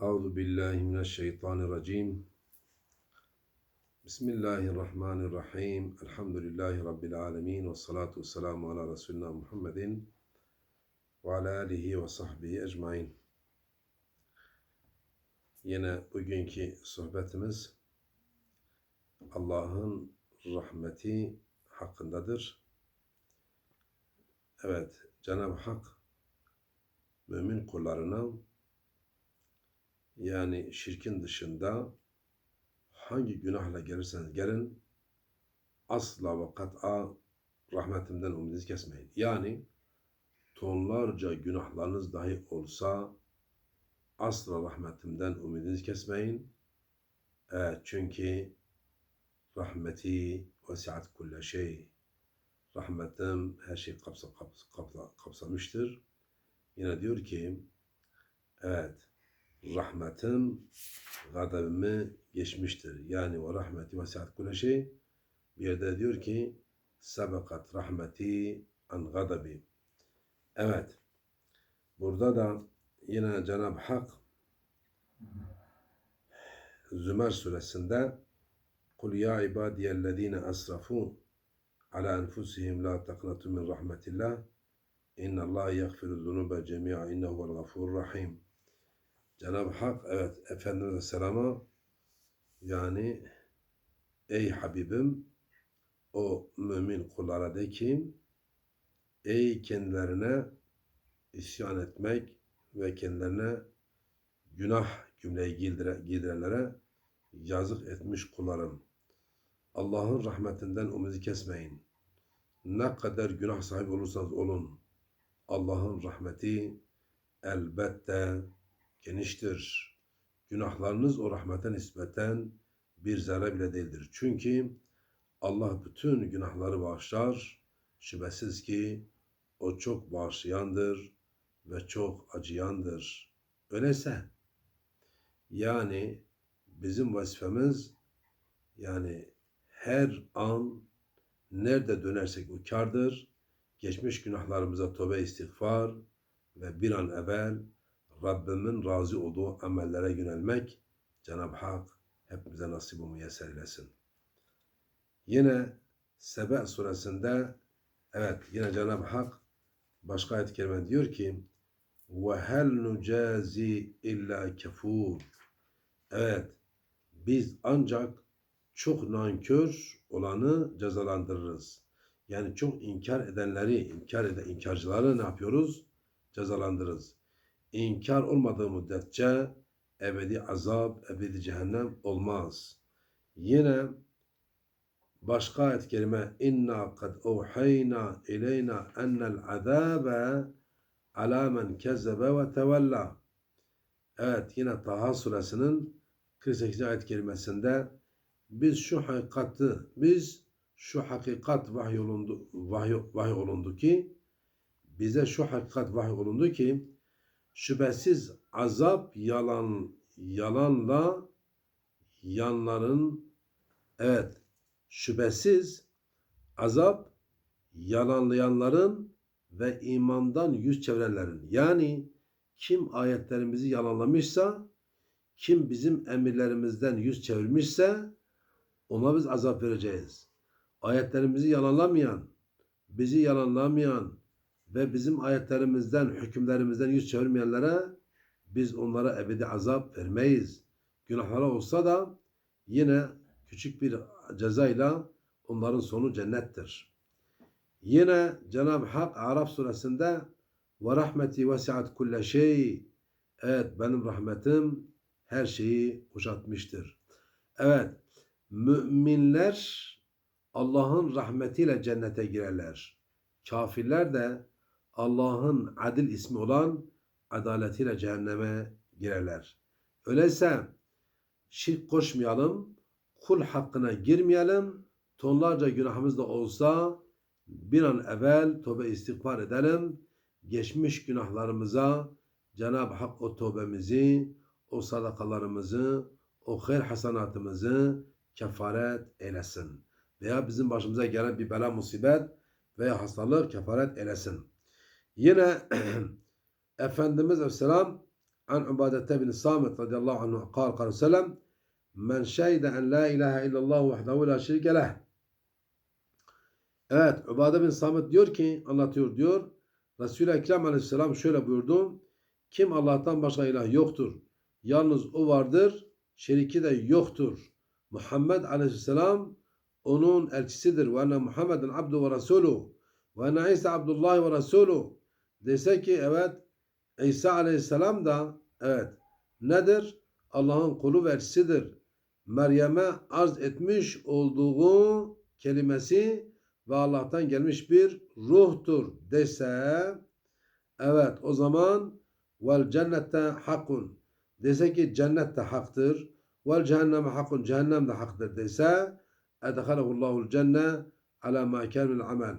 Euzu billahi mineşşeytanirracim. Bismillahirrahmanirrahim. Elhamdülillahi rabbil alamin ve salatu vesselamu ala resulina Muhammedin ve ala alihi ve sahbihi ecmaîn. Yine bugünkü sohbetimiz Allah'ın rahmeti hakkındadır. Evet, Cenab-ı Hak mümin kullarına yani şirkin dışında hangi günahla gelirseniz gelin asla ve kat'a rahmetimden umudunuz kesmeyin. Yani tonlarca günahlarınız dahi olsa asla rahmetimden umudunuz kesmeyin. E, çünkü rahmeti vesiat kulle şey. Rahmetim her şeyi kapsa, kapsa, kapsa, kapsamıştır. Yine diyor ki evet rahmetim gadabımı geçmiştir. Yani o rahmeti vesiat kulle şey. Bir yerde diyor ki sebekat rahmeti an gadabi. Evet. Burada da yine Cenab-ı Hak Zümer suresinde Kul ya ibadiyellezine asrafu ala enfusihim la taqnatu min rahmetillah inna Allah yaghfiru zunuba cemi'a innehu vel gafurur rahim. Cenab-ı Hak evet Efendimiz Aleyhisselam'a yani ey Habibim o mümin kullara de ki ey kendilerine isyan etmek ve kendilerine günah cümleyi giydire, giydirenlere yazık etmiş kullarım. Allah'ın rahmetinden umudu kesmeyin. Ne kadar günah sahibi olursanız olun. Allah'ın rahmeti elbette geniştir. Günahlarınız o rahmete nispeten bir zerre bile değildir. Çünkü Allah bütün günahları bağışlar. Şüphesiz ki o çok bağışlayandır ve çok acıyandır. Öyleyse yani bizim vazifemiz yani her an nerede dönersek o kardır. Geçmiş günahlarımıza tövbe istiğfar ve bir an evvel Rabbimin razı olduğu amellere yönelmek Cenab-ı Hak hepimize nasip ve müyesser eylesin. Yine Sebe suresinde evet yine Cenab-ı Hak başka ayet-i kerime diyor ki hel nucazi illa kefur evet biz ancak çok nankör olanı cezalandırırız. Yani çok inkar edenleri, inkar eden inkarcıları ne yapıyoruz? Cezalandırırız. İnkar olmadığı müddetçe ebedi azap, ebedi cehennem olmaz. Yine başka ayet kerime inna kad uhayna ileyna ennel azabe ala men kezzebe ve tevella. Evet yine Taha suresinin 48. ayet kerimesinde biz şu hakikati biz şu hakikat vahiy olundu, vahiy, vahiy olundu ki bize şu hakikat vahiy olundu ki şüphesiz azap yalan yalanla yanların evet şüphesiz azap yalanlayanların ve imandan yüz çevirenlerin yani kim ayetlerimizi yalanlamışsa kim bizim emirlerimizden yüz çevirmişse ona biz azap vereceğiz. Ayetlerimizi yalanlamayan, bizi yalanlamayan ve bizim ayetlerimizden, hükümlerimizden yüz çevirmeyenlere biz onlara ebedi azap vermeyiz. Günahları olsa da yine küçük bir cezayla onların sonu cennettir. Yine Cenab-ı Hak Araf suresinde ve rahmeti vesiat kulle şey Evet benim rahmetim her şeyi kuşatmıştır. Evet müminler Allah'ın rahmetiyle cennete girerler. Kafirler de Allah'ın adil ismi olan adaletiyle cehenneme girerler. Öyleyse şirk koşmayalım, kul hakkına girmeyelim, tonlarca günahımız da olsa bir an evvel tövbe istiğfar edelim. Geçmiş günahlarımıza Cenab-ı Hak o tövbemizi, o sadakalarımızı, o hayır hasanatımızı kefaret eylesin. Veya bizim başımıza gelen bir bela musibet veya hastalık kefaret eylesin. Yine Efendimiz Aleyhisselam an Ubadete bin Samit radıyallahu anhu kal kal selam men şehide en la ilahe illallah vahdehu la şirke leh. Evet Ubade bin Samit diyor ki anlatıyor diyor Resul-i Ekrem aleyhisselam şöyle buyurdu kim Allah'tan başka ilah yoktur yalnız o vardır şeriki de yoktur. Muhammed aleyhisselam onun elçisidir. Ve enne Muhammeden abdu ve resulü ve enne İsa abdullahi ve resulü Dese ki evet İsa aleyhisselam da evet nedir? Allah'ın kulu ve elçisidir. Meryem'e arz etmiş olduğu kelimesi ve Allah'tan gelmiş bir ruhtur dese evet o zaman vel cennette hakkun. Dese ki cennet de haktır. Vel cehenneme hakkun. Cehennem de haktır. dese edhalehullahul cenne ala ma min amel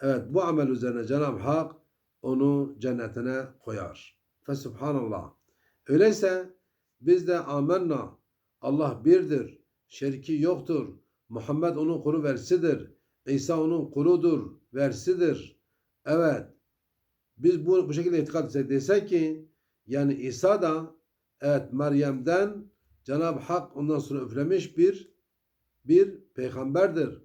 evet bu amel üzerine Cenab-ı Hak onu cennetine koyar. Fesubhanallah. Öyleyse biz de amenna Allah birdir, şeriki yoktur. Muhammed onun kulu versidir. İsa onun kuludur, versidir. Evet. Biz bu, bu şekilde itikad etsek desek ki yani İsa da evet Meryem'den Cenab-ı Hak ondan sonra üflemiş bir bir peygamberdir.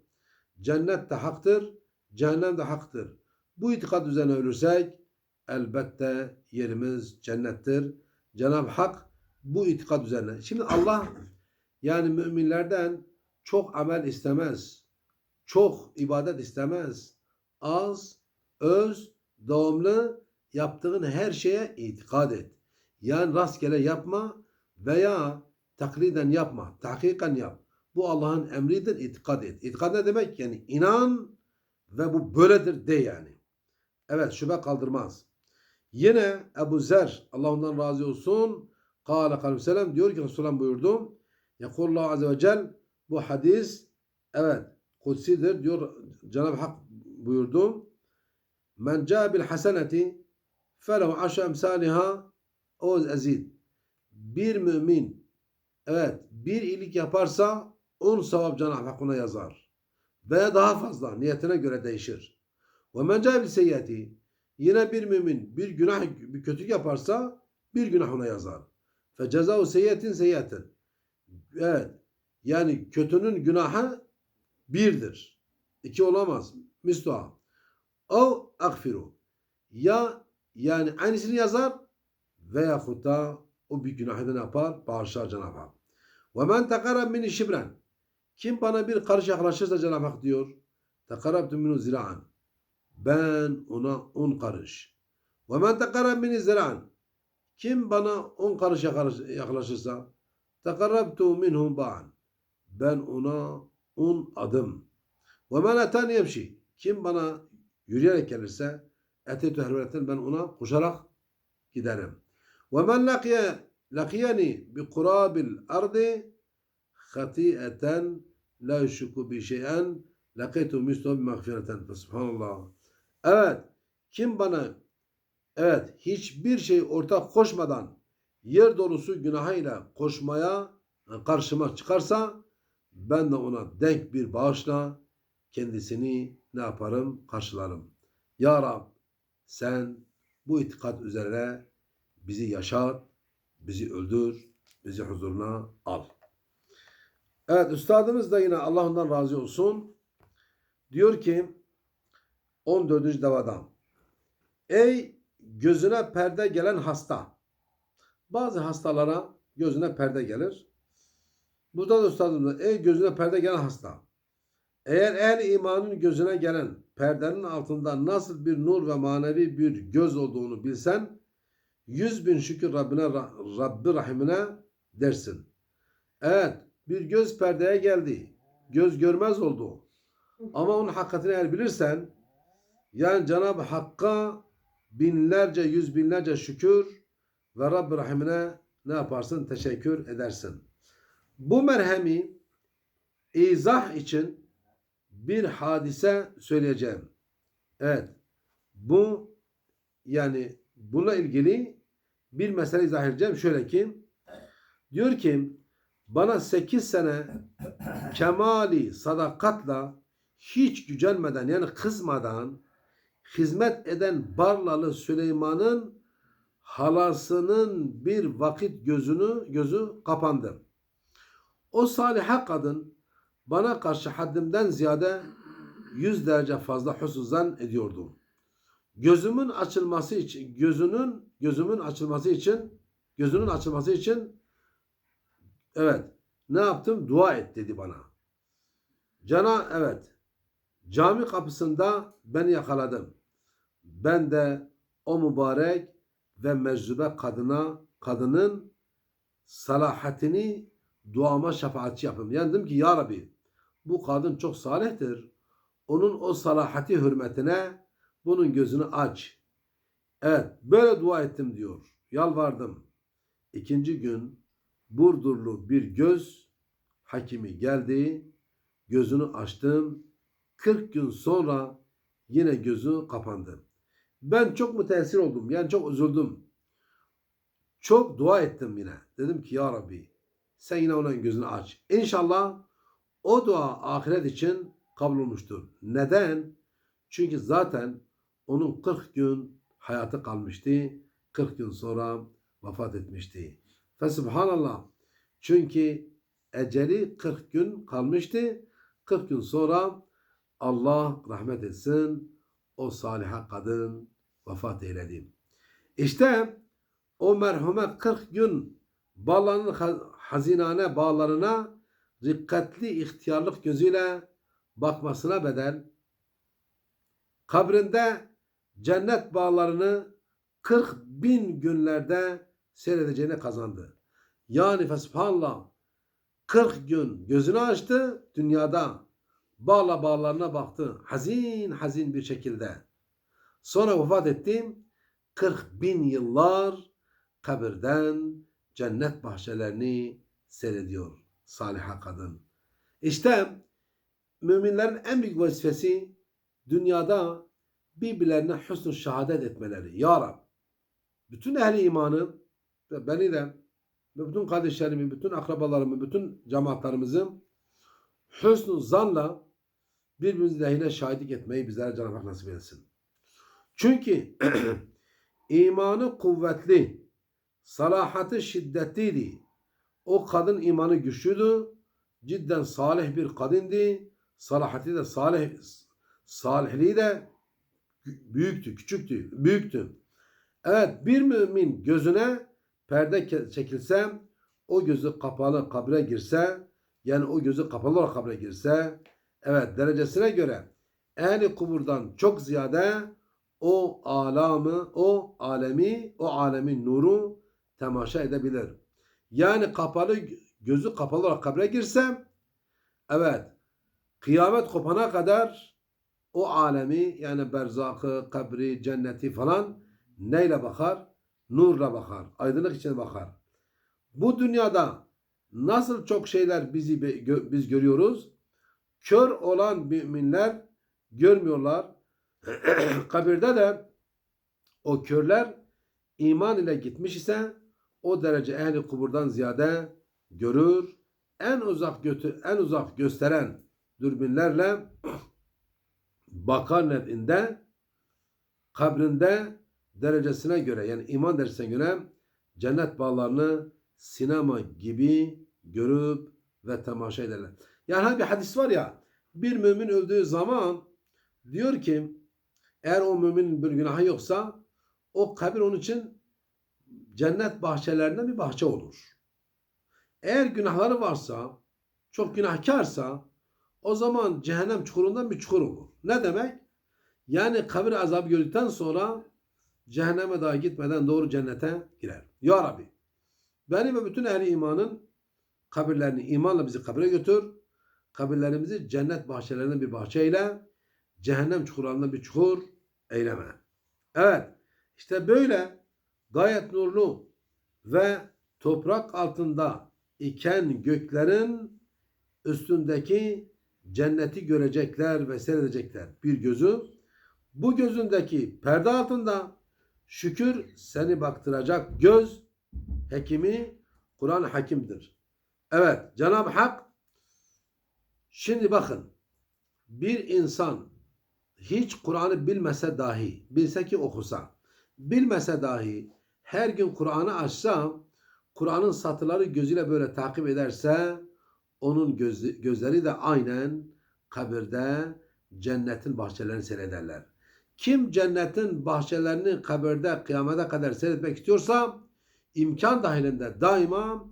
Cennet de haktır, cehennem de haktır. Bu itikad üzerine ölürsek elbette yerimiz cennettir. Cenab-ı Hak bu itikad üzerine. Şimdi Allah yani müminlerden çok amel istemez. Çok ibadet istemez. Az, öz, devamlı yaptığın her şeye itikad et. Yani rastgele yapma veya takliden yapma. Tahkikan yap. Bu Allah'ın emridir. itikad et. İtikad ne demek? Yani inan ve bu böyledir de yani. Evet şüphe kaldırmaz. Yine Ebu Zer Allah ondan razı olsun. Kâle kalem diyor ki Resulullah buyurdu. Yekullahu azze ve cel bu hadis evet kutsidir diyor Cenab-ı Hak buyurdu. Men ca bil haseneti felehu aşa emsaliha oz ezid. Bir mümin evet bir iyilik yaparsa on sevap Cenab-ı Hak ona yazar. Veya daha fazla niyetine göre değişir. Ve men ca bil seyyati yine bir mümin bir günah bir kötülük yaparsa bir günah ona yazar. Fe cezau seyyetin seyyetin. Evet. Yani kötünün günahı birdir. İki olamaz. Misluha. O akfiru. Ya yani aynısını yazar veya da o bir günahı ne yapar? Bağışlar Cenab-ı Hak. Ve men tekarab mini şibren. Kim bana bir karış yaklaşırsa Cenab-ı Hak diyor. Tekarabtu minu zira'an. Ben ona on karış. Ve men tekarab mini zira'an. Kim bana on karış yaklaşırsa tekarabtu minhum ba'an. Ben ona on adım. Ve men etani yemşi. Kim bana yürüyerek gelirse etetü herveletten ben ona koşarak giderim. Ve men lakiye lakiyeni bi kurabil ardi hatiyeten la yüşriku bi şeyen lakitu mislu bi mağfireten. Subhanallah. Evet. Kim bana evet hiçbir şey ortak koşmadan yer dolusu günahıyla koşmaya karşıma çıkarsa ben de ona denk bir bağışla kendisini ne yaparım? Karşılarım. Ya Rab sen bu itikat üzere bizi yaşat, bizi öldür, bizi huzuruna al. Evet üstadımız da yine Allah ondan razı olsun. Diyor ki 14. devada Ey gözüne perde gelen hasta. Bazı hastalara gözüne perde gelir. Burada da üstadımız ey gözüne perde gelen hasta. Eğer ehl imanın gözüne gelen perdenin altında nasıl bir nur ve manevi bir göz olduğunu bilsen yüz bin şükür Rabbine Rabbi Rahimine dersin. Evet bir göz perdeye geldi. Göz görmez oldu. Ama onun hakikatini eğer bilirsen yani Cenab-ı Hakk'a binlerce yüz binlerce şükür ve Rabbi Rahimine ne yaparsın? Teşekkür edersin. Bu merhemi izah için bir hadise söyleyeceğim. Evet. Bu yani bununla ilgili bir mesele izah edeceğim. Şöyle ki diyor ki bana 8 sene kemali sadakatla hiç gücenmeden yani kızmadan hizmet eden Barlalı Süleyman'ın halasının bir vakit gözünü gözü kapandı. O saliha kadın bana karşı haddimden ziyade yüz derece fazla husuzan ediyordu. Gözümün açılması için gözünün gözümün açılması için gözünün açılması için evet ne yaptım? Dua et dedi bana. Cana evet cami kapısında beni yakaladım. Ben de o mübarek ve meczube kadına kadının salahatini duama şefaatçi yapayım. Yani dedim ki ya Rabbi bu kadın çok salihtir. Onun o salahati hürmetine bunun gözünü aç. Evet böyle dua ettim diyor. Yalvardım. İkinci gün Burdurlu bir göz hakimi geldi. Gözünü açtım. 40 gün sonra yine gözü kapandı. Ben çok müteessir oldum. Yani çok üzüldüm. Çok dua ettim yine. Dedim ki ya Rabbi sen yine onun gözünü aç. İnşallah o dua ahiret için kabul olmuştur. Neden? Çünkü zaten onun 40 gün hayatı kalmıştı. 40 gün sonra vefat etmişti. Fe subhanallah. Çünkü eceli 40 gün kalmıştı. 40 gün sonra Allah rahmet etsin o saliha kadın vefat eyledi. İşte o merhume 40 gün bağlarının ha- hazinane bağlarına dikkatli ihtiyarlık gözüyle bakmasına bedel kabrinde cennet bağlarını 40 bin günlerde seyredeceğini kazandı. Yani fesubhanallah 40 gün gözünü açtı dünyada bağla bağlarına baktı hazin hazin bir şekilde. Sonra vefat etti 40 bin yıllar kabirden cennet bahçelerini seyrediyor saliha kadın. İşte müminlerin en büyük vazifesi dünyada birbirlerine husnü şehadet etmeleri. Ya Rab, bütün ehli imanı ve beni de ve bütün kardeşlerimi, bütün akrabalarımı, bütün cemaatlerimizi husnü zanla birbirimiz lehine şahitlik etmeyi bizlere Cenab-ı Hak nasip etsin. Çünkü imanı kuvvetli, salahatı şiddetliydi. O kadın imanı güçlüydü. Cidden salih bir kadındı. Salahati de salih, salihliği de büyüktü, küçüktü, büyüktü. Evet bir mümin gözüne perde çekilse, o gözü kapalı kabre girse, yani o gözü kapalı olarak kabre girse, evet derecesine göre ehli kuburdan çok ziyade o alamı, o alemi, o alemin nuru temaşa edebilir. Yani kapalı gözü kapalı olarak kabre girsem evet kıyamet kopana kadar o alemi yani berzakı, kabri, cenneti falan neyle bakar? Nurla bakar. Aydınlık içine bakar. Bu dünyada nasıl çok şeyler bizi biz görüyoruz? Kör olan müminler görmüyorlar. Kabirde de o körler iman ile gitmiş ise o derece ehli kuburdan ziyade görür. En uzak götü en uzak gösteren dürbünlerle bakar nev'inde kabrinde derecesine göre yani iman derecesine göre cennet bağlarını sinema gibi görüp ve temaşa ederler. Yani hani bir hadis var ya bir mümin öldüğü zaman diyor ki eğer o müminin bir günahı yoksa o kabir onun için cennet bahçelerinden bir bahçe olur. Eğer günahları varsa, çok günahkarsa o zaman cehennem çukurundan bir çukur olur. Ne demek? Yani kabir azabı gördükten sonra cehenneme daha gitmeden doğru cennete girer. Ya Rabbi beni ve bütün ehli imanın kabirlerini imanla bizi kabire götür. Kabirlerimizi cennet bahçelerinden bir bahçe eyle. Cehennem çukurlarından bir çukur eyleme. Evet işte böyle gayet nurlu ve toprak altında iken göklerin üstündeki cenneti görecekler ve seyredecekler. Bir gözü bu gözündeki perde altında şükür seni baktıracak göz hekimi Kur'an hakimdir. Evet Cenab-ı Hak şimdi bakın bir insan hiç Kur'an'ı bilmese dahi bilse ki okusa bilmese dahi her gün Kur'an'ı açsa, Kur'an'ın satırları gözüyle böyle takip ederse, onun gözü- gözleri de aynen kabirde cennetin bahçelerini seyrederler. Kim cennetin bahçelerini kabirde kıyamete kadar seyretmek istiyorsa, imkan dahilinde daima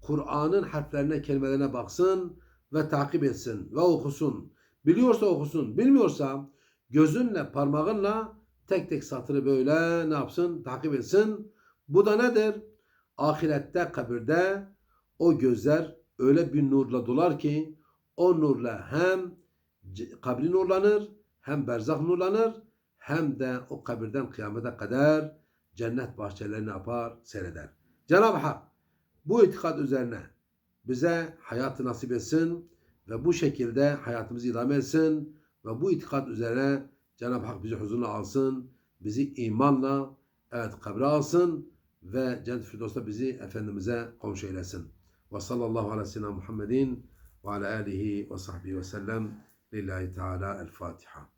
Kur'an'ın harflerine, kelimelerine baksın ve takip etsin ve okusun. Biliyorsa okusun, bilmiyorsa gözünle, parmağınla tek tek satırı böyle ne yapsın? Takip etsin. Bu da nedir? Ahirette, kabirde o gözler öyle bir nurla dolar ki o nurla hem kabri nurlanır, hem berzah nurlanır, hem de o kabirden kıyamete kadar cennet bahçelerini yapar, seyreder. Cenab-ı Hak bu itikad üzerine bize hayatı nasip etsin ve bu şekilde hayatımızı idame etsin ve bu itikad üzerine Cenab-ı Hak bizi huzuruna alsın, bizi imanla evet kabre alsın ve Cennet-i Firdevs'ta bizi Efendimiz'e komşu eylesin. Ve sallallahu ala seyyidina Muhammedin ve ala alihi ve sahbihi ve sellem lillahi teala el Fatiha.